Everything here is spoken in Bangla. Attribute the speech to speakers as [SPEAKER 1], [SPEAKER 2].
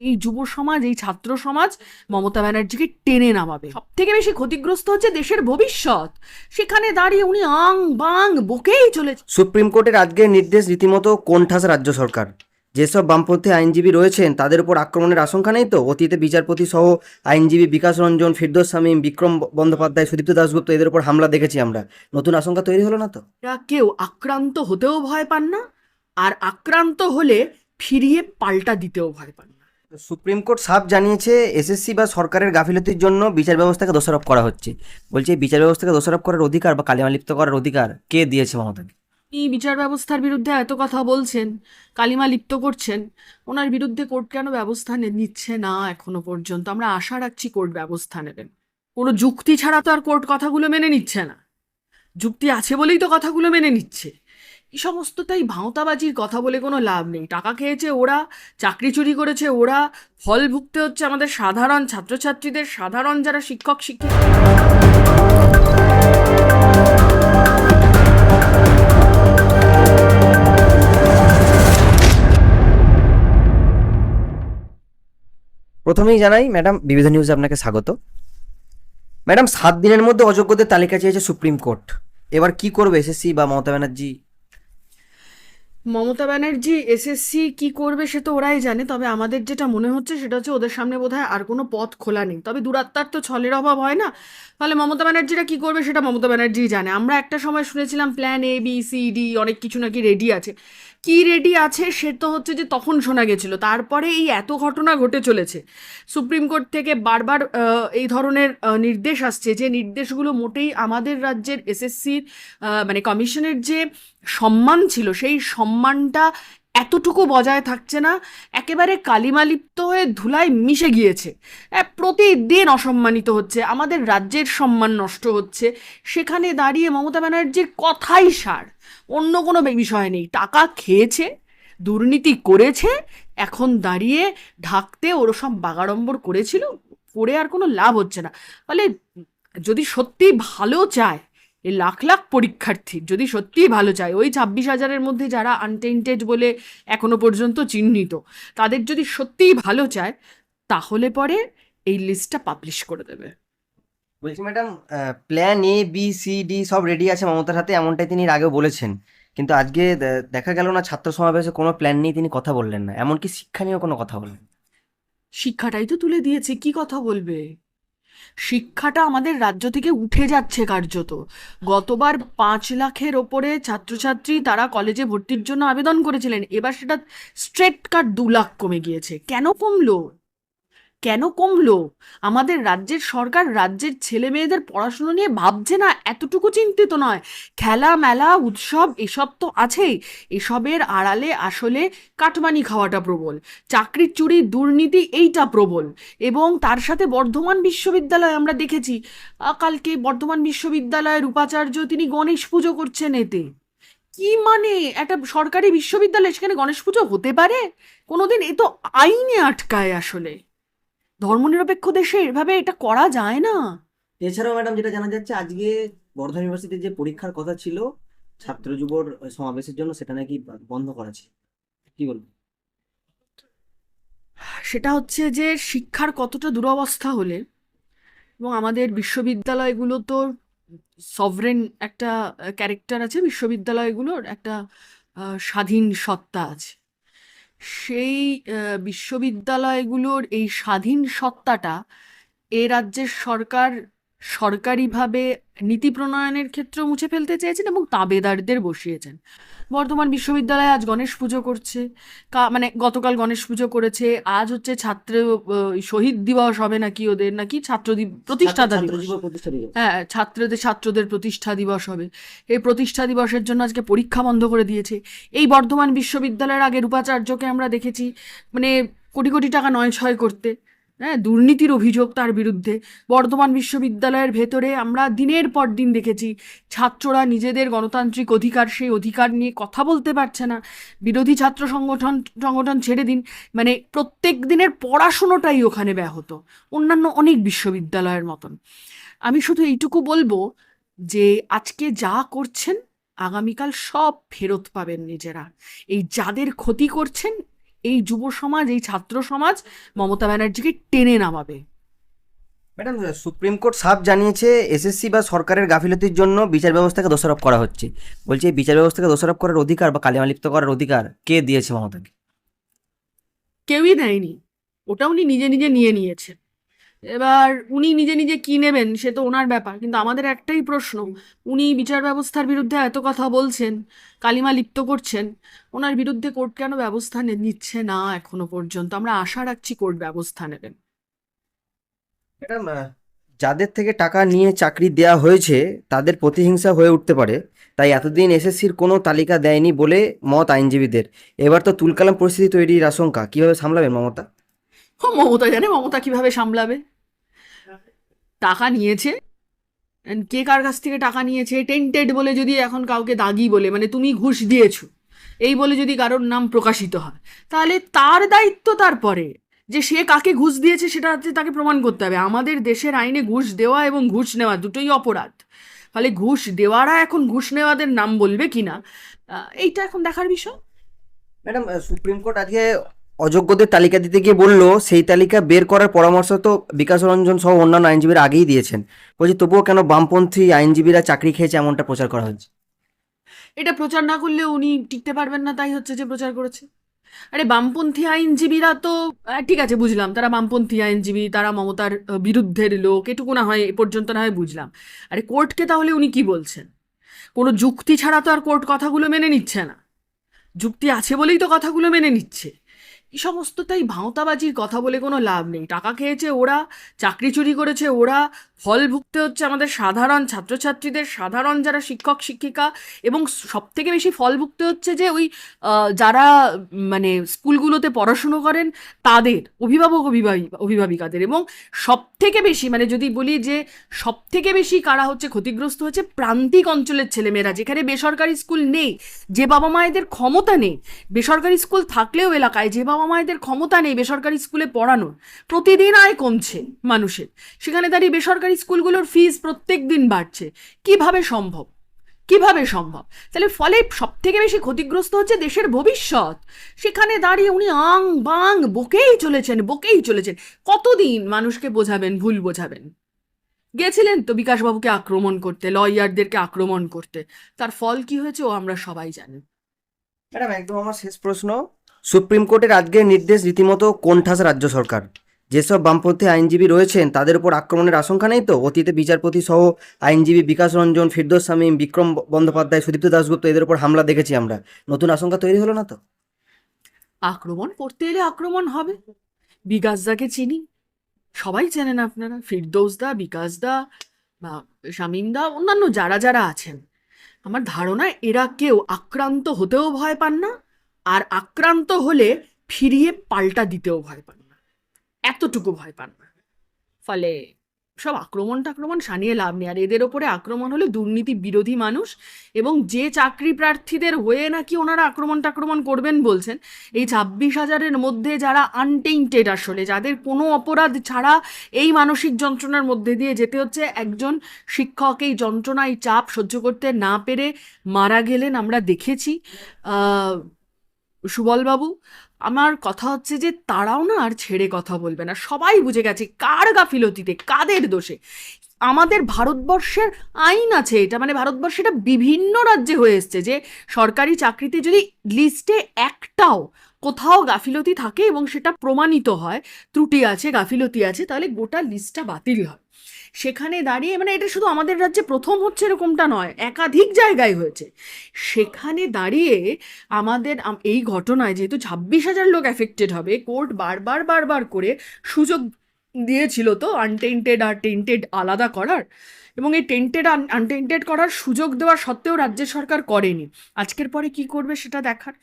[SPEAKER 1] এই যুব সমাজ এই ছাত্র সমাজ মমতা ব্যানার্জিকে টেনে নামাবে। সব থেকে বেশি ক্ষতিগ্রস্ত হচ্ছে দেশের ভবিষ্যৎ। সেখানে দাঁড়িয়ে উনি আং বাং বকেই চলেছে।
[SPEAKER 2] সুপ্রিম কোর্টের আজকের নির্দেশ রীতিমতো কোণঠাস রাজ্য সরকার। যেসব বামপন্থী আইনজীবী রয়েছেন তাদের উপর আক্রমণের আশঙ্কা নেই তো? অতীতে বিচারপতি সহ আইনজীবী বিকাশ রঞ্জন ফিরদোস শামীম বিক্রম বন্দ্যোপাধ্যায় সুদীপ্ত দাশগুপ্ত এদের উপর হামলা দেখেছি আমরা। নতুন আশঙ্কা তৈরি হলো না তো?
[SPEAKER 1] কেউ আক্রান্ত হতেও ভয় পান না আর আক্রান্ত হলে ফিরিয়ে পাল্টা দিতেও ভয় পান না।
[SPEAKER 2] সুপ্রিম কোর্ট সাফ জানিয়েছে, এসএসসি বা সরকারের গাফিলতির জন্য বিচার ব্যবস্থাকে দোষারোপ করা হচ্ছে। বলছে, এই বিচার ব্যবস্থাকে দোষারোপ করার অধিকার বা কালিমা লিপ্ত করার অধিকার কে দিয়েছে মমতাকে?
[SPEAKER 1] এই বিচার ব্যবস্থার বিরুদ্ধে এত কথা বলছেন, কালিমা লিপ্ত করছেন, ওনার বিরুদ্ধে কোর্ট কেন ব্যবস্থা নিচ্ছে না এখনও পর্যন্ত? আমরা আশা রাখছি কোর্ট ব্যবস্থা নেবেন কোনো যুক্তি ছাড়া তো আর কোর্ট কথাগুলো মেনে নিচ্ছে না। যুক্তি আছে বলেই তো কথাগুলো মেনে নিচ্ছে। এই সমস্তটাই ভাঁওতাবাজির কথা বলে কোনো লাভ নেই। টাকা খেয়েছে ওরা, চাকরি চুরি করেছে ওরা, ফল ভুগতে হচ্ছে আমাদের সাধারণ ছাত্রছাত্রীদের, সাধারণ যারা শিক্ষক, শিক্ষিকা।
[SPEAKER 2] প্রথমেই জানাই, ম্যাডাম, বিবিধ নিউজে আপনাকে স্বাগত। ম্যাডাম, সাত দিনের মধ্যে অযোগ্যদের তালিকা চেয়েছে সুপ্রিম কোর্ট। এবার কি করবে এসএসসি বা মমতা ব্যানার্জি?
[SPEAKER 1] মমতা ব্যানার্জি এসএসসি কি করবে সে তো ওরাই জানে, তবে আমাদের যেটা মনে হচ্ছে সেটা হচ্ছে ওদের সামনে বোধহয় আর কোনো পথ খোলা নেই। তবে দূরাত্মার তো ছলের অভাব হয় না? তাহলে মমতা ব্যানার্জিরা কি করবে সেটা মমতা ব্যানার্জি জানে। আমরা একটা সময় শুনেছিলাম plan A B C D অনেক কিছু নাকি রেডি আছে। কি রেডি আছে সে তো হচ্ছে যে তখন শোনা গেছিল। তারপরে এই এত ঘটনা ঘটে চলেছে। সুপ্রিম কোর্ট থেকে বারবার এই ধরনের নির্দেশ আসছে যে নির্দেশগুলো মোটেই আমাদের রাজ্যের এসএসসির মানে কমিশনের যে সম্মান ছিল, সেই সম্মানটা এতটুকু বজায় থাকছে না, একেবারে কালিমালিপ্ত হয়ে ধুলায় মিশে গিয়েছে। প্রতিদিন অসম্মানিত হচ্ছে, আমাদের রাজ্যের সম্মান নষ্ট হচ্ছে। সেখানে দাঁড়িয়ে মমতা ব্যানার্জির কথাই সার। অন্য কোনো বিষয় নেই। টাকা খেয়েছে, দুর্নীতি করেছে, এখন দাঁড়িয়ে ঢাকতে ওর সব বাগাড়ম্বর করেছিল, করে আর কোনো লাভ হচ্ছে না। ফলে যদি সত্যি ভালো চায় এই লাখ লাখ পরীক্ষার্থী যদি সত্যিই ভালো চায় ওই ছাব্বিশ হাজারের মধ্যে যারা আনটেন্টেড বলে এখনও পর্যন্ত চিহ্নিত তাদের যদি সত্যিই ভালো চায় তাহলে পরে এই লিস্টটা পাবলিশ করে দেবে।
[SPEAKER 2] বলছি madam plan A B C D সব রেডি আছে মমতার হাতে এমনটাই তিনি আগেও বলেছেন। কিন্তু আজকে দেখা গেল না ছাত্র সমাবেশে কোনো প্ল্যান নিয়ে তিনি কথা বললেন না। এমনকি শিক্ষা নিয়েও কোনো কথা বললেন
[SPEAKER 1] শিক্ষাটাই তো তুলে দিয়েছে কি কথা বলবে? শিক্ষাটা আমাদের রাজ্য থেকে উঠে যাচ্ছে কার্যত। গতবার পাঁচ লাখের ওপরে ছাত্রছাত্রী তারা কলেজে ভর্তির জন্য আবেদন করেছিলেন, এবার সেটা স্ট্রেট কাট দু লাখ কমে গিয়েছে। কেন কমলো? কেন কমলো? আমাদের রাজ্যের সরকার রাজ্যের ছেলে মেয়েদের পড়াশুনো নিয়ে ভাবছে না, এতটুকু চিন্তিত নয়। খেলা, মেলা, উৎসব, এসব তো আছেই। এসবের আড়ালে আসলে কাটমানি খাওয়াটা প্রবল, চাকরি, চুরি, দুর্নীতি এইটা প্রবল এবং তার সাথে বর্ধমান বিশ্ববিদ্যালয় আমরা দেখেছি। কালকে বর্ধমান বিশ্ববিদ্যালয়ের উপাচার্য তিনি গণেশ পুজো করছেন এতে। কি মানে? একটা সরকারি বিশ্ববিদ্যালয় সেখানে গণেশ পুজো হতে পারে? কোনোদিন এ তো আইনে আটকায় আসলে। ধর্মনিরপেক্ষ দেশে এভাবে এটা করা যায় না।
[SPEAKER 2] এছাড়াও ম্যাডাম যেটা জানা যাচ্ছে আজকে বর্ধমান ইউনিভার্সিটির যে পরীক্ষার কথা ছিল ছাত্র যুবর সমাবেশের জন্য সেটা নাকি বন্ধ করা ছিল। কি বলব
[SPEAKER 1] সেটা হচ্ছে যে শিক্ষার কতটা দুরবস্থা হলে এবং আমাদের বিশ্ববিদ্যালয়গুলো তো সভরেন একটা ক্যারেক্টার আছে বিশ্ববিদ্যালয়গুলোর একটা স্বাধীন সত্তা আছে। সেই বিশ্ববিদ্যালয়গুলোর এই স্বাধীন সত্তাটা এ রাজ্যের সরকার সরকারিভাবে নীতি প্রণয়নের ক্ষেত্রে মুছে ফেলতে চেয়েছেন এবং তাবেদারদের বসিয়েছেন। বর্ধমান বিশ্ববিদ্যালয়ে আজ গণেশ পুজো করছে। মানে গতকাল গণেশ পুজো করেছে। আজ হচ্ছে ছাত্র শহীদ দিবস হবে নাকি ওদের? নাকি ছাত্র
[SPEAKER 2] প্রতিষ্ঠা দিবস।
[SPEAKER 1] হ্যাঁ ছাত্রদের ছাত্রদের প্রতিষ্ঠা দিবস হবে। এই প্রতিষ্ঠা দিবসের জন্য আজকে পরীক্ষা বন্ধ করে দিয়েছে। এই বর্ধমান বিশ্ববিদ্যালয়ের আগের উপাচার্যকে আমরা দেখেছি। মানে কোটি কোটি টাকা নয় ছয় করতে। হ্যাঁ দুর্নীতির অভিযোগ তার বিরুদ্ধে। বর্ধমান বিশ্ববিদ্যালয়ের ভেতরে আমরা দিনের পর দিন দেখেছি, ছাত্ররা নিজেদের গণতান্ত্রিক অধিকার, সেই অধিকার নিয়ে কথা বলতে পারছে না। বিরোধী ছাত্র সংগঠন সংগঠন ছেড়ে দিন মানে প্রত্যেক দিনের পড়াশুনোটাই ওখানে ব্যাহত, অন্যান্য অনেক বিশ্ববিদ্যালয়ের মতন। আমি শুধু এইটুকু বলব যে, আজকে যা করছেন, আগামীকাল সব ফেরত পাবেন নিজেরা। এই যাদের ক্ষতি করছেন এই যুব সমাজ এই ছাত্র সমাজ মমতা ব্যানার্জিকে টেনে নামাবে।
[SPEAKER 2] ম্যাডাম সুপ্রিম কোর্ট সাফ জানিয়েছে এসএসসি বা সরকারের গাফিলতির জন্য বিচার ব্যবস্থাকে দোষারোপ করা হচ্ছে। বলছে এই বিচার ব্যবস্থাকে দোষারোপ করার অধিকার বা কালিমালিপ্ত করার অধিকার কে দিয়েছে মমতাকে?
[SPEAKER 1] কেউই দেয়নি। ওটা উনি নিজে নিজে নিয়ে নিয়েছেন এবার উনি নিজে নিজে কি নেবেন সে তো ওনার ব্যাপার, কিন্তু আমাদের একটাই প্রশ্ন। উনি বিচার ব্যবস্থার বিরুদ্ধে এত কথা বলছেন, কালিমা লিপ্ত করছেন, ওনার বিরুদ্ধে কোর্ট কেন ব্যবস্থা নিচ্ছে না এখনও পর্যন্ত? আমরা আশা রাখছি কোর্ট ব্যবস্থা নেবেন।
[SPEAKER 2] ম্যাডাম যাদের থেকে টাকা নিয়ে চাকরি দেওয়া হয়েছে, তাদের প্রতিহিংসা হয়ে উঠতে পারে। তাই এতদিন এসএসসির কোনো তালিকা দেয়নি বলে মত আইনজীবীদের। এবার তো তুলকালাম পরিস্থিতি তৈরির আশঙ্কা। কীভাবে সামলাবেন মমতা?
[SPEAKER 1] মমতা জানে মমতা কীভাবে সামলাবে? টাকা নিয়েছে। কে কার কাছ থেকে টাকা নিয়েছে? টেন্টেড বলে যদি এখন কাউকে দাগি বলে মানে তুমি ঘুষ দিয়েছ, এই বলে যদি কারোর নাম প্রকাশিত হয়, তাহলে তার দায়িত্ব তারপরে যে সে কাকে ঘুষ দিয়েছে সেটা তাকে প্রমাণ করতে হবে। আমাদের দেশের আইনে ঘুষ দেওয়া এবং ঘুষ নেওয়া দুটোই অপরাধ। ফলে ঘুষ দেওয়ারা এখন ঘুষ নেওয়াদের নাম বলবে কিনা? এইটা এখন দেখার বিষয়।
[SPEAKER 2] ম্যাডাম সুপ্রিম কোর্ট আজকে অযোগ্যদের তালিকা দিতে গিয়ে বলল, সেই তালিকা বের করার পরামর্শ তো বিকাশ রঞ্জন সহ অন্যান্য আইনজীবীরা আগেই দিয়েছেন। বলছি, তবুও কেন বামপন্থী আইনজীবীরা চাকরি খেয়েছে এমনটা প্রচার করা হচ্ছে?
[SPEAKER 1] এটা প্রচার না করলে উনি টিকতে পারবেন না, তাই হচ্ছে যে প্রচার করেছে। আরে বামপন্থী আইনজীবীরা তো ঠিক আছে, বুঝলাম। তারা বামপন্থী আইনজীবী, তারা মমতার বিরুদ্ধের লোক, এটুকু না হয়, এ পর্যন্ত না হয় বুঝলাম। আরে কোর্টকে তাহলে উনি কি বলছেন? কোনো যুক্তি ছাড়া তো আর কোর্ট কথাগুলো মেনে নিচ্ছে না। যুক্তি আছে বলেই তো কথাগুলো মেনে নিচ্ছে। এই সমস্তটাই ভাঁওতাবাজির কথা বলে কোনো লাভ নেই। টাকা খেয়েছে ওরা, চাকরি চুরি করেছে ওরা ফল ভুগতে হচ্ছে আমাদের সাধারণ ছাত্রছাত্রীদের, সাধারণ যারা শিক্ষক, শিক্ষিকা এবং সব থেকে বেশি ফল ভুগতে হচ্ছে যে ওই যারা মানে স্কুলগুলোতে পড়াশুনো করেন তাদের, অভিভাবক অভিভাবী, অভিভাবিকাদের এবং সব থেকে বেশি মানে যদি বলি যে সব থেকে বেশি কারা হচ্ছে ক্ষতিগ্রস্ত হচ্ছে প্রান্তিক অঞ্চলের ছেলেমেয়েরা, যেখানে বেসরকারি স্কুল নেই, যে বাবা মায়েদের ক্ষমতা নেই, বেসরকারি স্কুল থাকলেও এলাকায় যে বাবা মায়েদের ক্ষমতা নেই বেসরকারি স্কুলে পড়ানোর, প্রতিদিন আয় কমছে মানুষের, সেখানে দাঁড়িয়ে বেসরকারি স্কুলগুলোর ফিস প্রত্যেক দিন বাড়ছে। কীভাবে সম্ভব? কীভাবে সম্ভব? তাহলে ফলে সব থেকে বেশি ক্ষতিগ্রস্ত হচ্ছে দেশের ভবিষ্যৎ। সেখানে দাঁড়িয়ে উনি আং বাং বকেই চলেছেন বকেই চলেছেন। কতদিন মানুষকে বোঝাবেন, ভুল বোঝাবেন? গেছিলেন তো বিকাশবাবুকে আক্রমণ করতে লয়ারদেরকে আক্রমণ করতে। তার ফল কি হয়েছে ও আমরা সবাই জানি।
[SPEAKER 2] ম্যাডাম, একদম আমার শেষ প্রশ্ন। সুপ্রিম কোর্টের আজকের নির্দেশ রীতিমতো কোণঠাসা রাজ্য সরকার। যেসব বামপন্থী আইনজীবী রয়েছেন, তাদের উপর আক্রমণের আশঙ্কা নেই তো? অতীতে বিচারপতি সহ আইনজীবী বিকাশ রঞ্জন, ফিরদোস শামীম, বিক্রম বন্দ্যোপাধ্যায়, সুদীপ্ত দাশগুপ্ত এদের উপর হামলা দেখেছি আমরা। নতুন আশঙ্কা তৈরি হলো না তো?
[SPEAKER 1] আক্রমণ করতে এলে আক্রমণ হবে। বিকাশদাকে চিনি। সবাই চেনেন আপনারা ফিরদৌসদা বিকাশদা বা শামীমদা অন্যান্য যারা যারা আছেন। আমার ধারণা, এরা কেউ আক্রান্ত হতেও ভয় পান না, আর আক্রান্ত হলে ফিরিয়ে পাল্টা দিতেও ভয় পান। এতটুকু ভয় পান না। ফলে সব আক্রমণ টাক্রমণ সানিয়ে লাভ নেই। আর এদের ওপরে আক্রমণ হলে দুর্নীতি বিরোধী মানুষ এবং যে চাকরি প্রার্থীদের হয়ে নাকি ওনারা আক্রমণ টাক্রমণ করবেন বলছেন, এই ছাব্বিশ হাজারের মধ্যে যারা আনটেইন্টেড আসলে, যাদের কোনো অপরাধ ছাড়া এই মানসিক যন্ত্রণার মধ্যে দিয়ে যেতে হচ্ছে, একজন শিক্ষক এই যন্ত্রণা এই চাপ সহ্য করতে না পেরে মারা গেলেন আমরা দেখেছি। সুবলবাবু আমার কথা হচ্ছে যে তারাও না আর ছেড়ে কথা বলবে না। সবাই বুঝে গেছে কার গাফিলতিতে কাদের দোষে। আমাদের ভারতবর্ষের আইন আছে এটা মানে ভারতবর্ষে এটা বিভিন্ন রাজ্যে হয়ে এসছে যে সরকারি চাকরিতে যদি লিস্টে একটাও কোথাও গাফিলতি থাকে এবং সেটা প্রমাণিত হয়, ত্রুটি আছে গাফিলতি আছে, তাহলে গোটা লিস্টটা বাতিল হয়। সেখানে দাঁড়িয়ে মানে এটা শুধু আমাদের রাজ্যে প্রথম হচ্ছে এরকমটা নয়, একাধিক জায়গায় হয়েছে। সেখানে দাঁড়িয়ে আমাদের এই ঘটনায় যেহেতু ছাব্বিশ হাজার লোক এফেক্টেড হবে কোর্ট বারবার বারবার করে সুযোগ দিয়েছিল তো আনটেন্টেড আর টেন্টেড আলাদা করার। এবং এই টেন্টেড আনটেন্টেড করার সুযোগ দেওয়া সত্ত্বেও রাজ্য সরকার করেনি। আজকের পরে কি করবে সেটা দেখার?